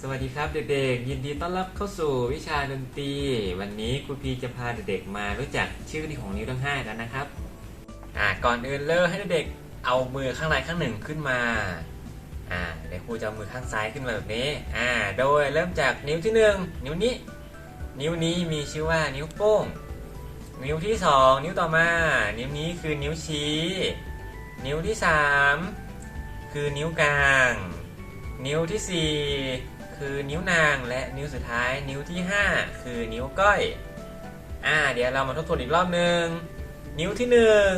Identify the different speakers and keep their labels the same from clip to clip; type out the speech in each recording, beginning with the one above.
Speaker 1: สวัสดีครับเด็กๆ ยินดีต้อนรับเข้าสู่วิชาดนตรี วันนี้ครูพีจะพาเด็กๆมารู้จักชื่อของนิ้วทั้งห้ากันนะครับอ่าก่อนอื่นเลยให้เด็กๆเอามือข้างในข้างหนึ่งขึ้นมาอ่าเดี๋ยวครูจะเอามือข้างซ้ายขึ้นมาแบบนี้อ่าโดยเริ่มจากนิ้วที่หนึ่งนิ้วนี้ นิ้วนี้มีชื่อว่านิ้วโป้ง นิ้วที่สองนิ้วต่อมา นิ้วนี้คือนิ้วชี้ นิ้วที่สามคือนิ้วกลาง นิ้วที่สี่ คือนิ้วนางและนิ้วสุดท้ายนิ้วที่ห้าคือนิ้วก้อย อ่า เดี๋ยวเรามาทบทวนอีกรอบหนึ่งนิ้วที่หนึ่ง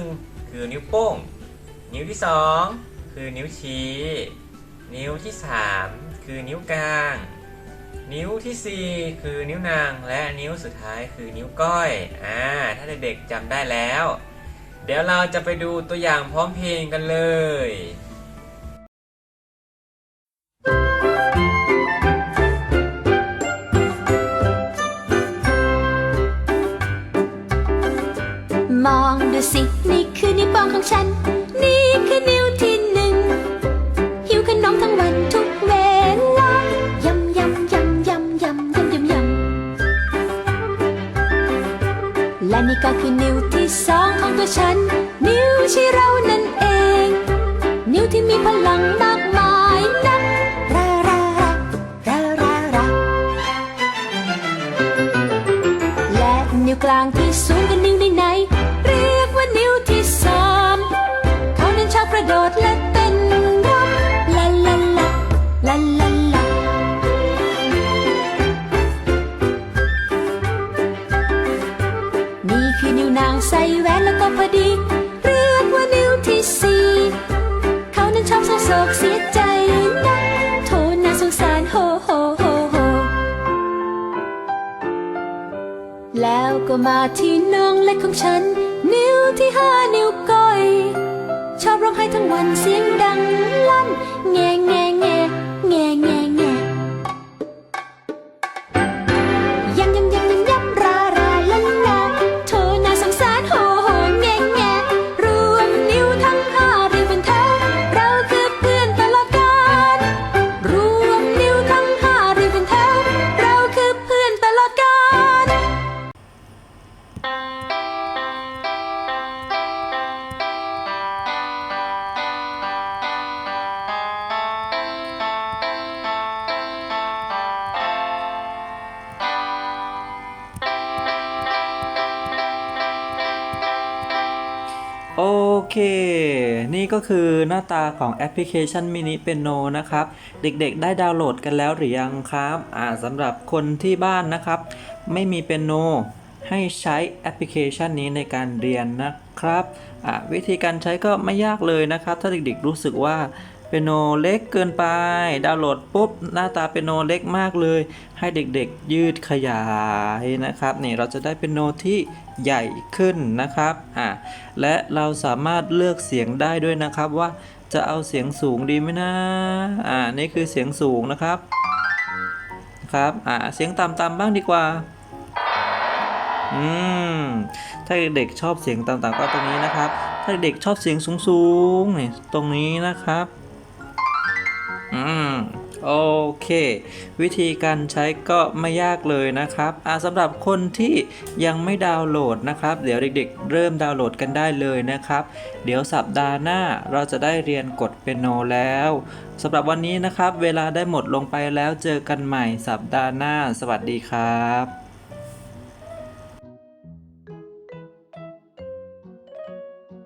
Speaker 1: คือนิ้วโป้ง นิ้วที่สองคือนิ้วชี้ นิ้วที่สามคือนิ้วกลาง นิ้วที่สี่คือนิ้วนางและนิ้วสุดท้ายคือนิ้วก้อย อ่า ถ้าเด็กๆจำได้แล้ว เดี๋ยวเราจะไปดูตัวอย่างพร้อมเพลงกันเลย
Speaker 2: ดูสิ นี่คือนิ้วโป้งของฉัน นี่คือนิ้วที่หนึ่ง หิวขนมทั้งวันทุกเวลายำยำยำยำยำยำยำยำและนี่ก็คือนิ้วที่สองของตัวฉัน นิ้วชี้เรานั่นเอง นิ้วที่มีพลังมากมายนักราราราราราราและนิ้วกลางที่สูงกว่านิ้วไหน ระโดดและเต้นรำลาลาลาลาลาลานี่คือนิ้วนางใส่แหวนแล้วก็พอดี เรียกว่านิ้วที่สี่เขานั้นชอบเศร้าโศกเสียใจนะโทน่าสงสารโฮโฮโฮโฮแล้วก็มาที่น้องเล็กของฉัน 感谢。 โอเค นี่ก็
Speaker 3: คือหน้าตาของแอปพลิเคชันมินิเปียโนนะครับ เด็กๆ ได้ดาวน์โหลดกันแล้วหรือยังครับ อ่าสำหรับคนที่บ้านนะครับ ไม่มีเปียโน ให้ใช้แอปพลิเคชันนี้ในการเรียนนะครับ อ่าวิธีการใช้ก็ไม่ยากเลยนะครับ ถ้าเด็กๆ รู้สึกว่า เปียโนเล็กเกินไป ดาวน์โหลดปุ๊บหน้าตาเปียโนเล็กมากเลย ให้เด็กๆยืดขยายนะครับนี่เราจะได้เปียโนที่ใหญ่ขึ้นนะครับอ่าและเราสามารถเลือกเสียงได้ด้วยนะครับว่าจะเอาเสียงสูงดีไหมนะอ่านี่คือเสียงสูงนะครับครับอ่าเสียงต่ำๆบ้างดีกว่าอืมถ้าเด็กชอบเสียงต่ำๆก็ตรงนี้นะครับ ถ้าเด็กชอบเสียงสูงๆนี่ตรงนี้นะครับ อืมโอเค วิธีการใช้ก็ไม่ยากเลยนะครับอ่าสำหรับคนที่ยังไม่ดาวน์โหลดนะครับ เดี๋ยวเด็กๆ เริ่มดาวน์โหลดกันได้เลยนะครับ เดี๋ยวสัปดาห์หน้าเราจะได้เรียนกดเปียโนแล้วสำหรับวันนี้นะครับ เวลาได้หมดลงไปแล้วเจอกันใหม่สัปดาห์หน้า สวัสดีครับ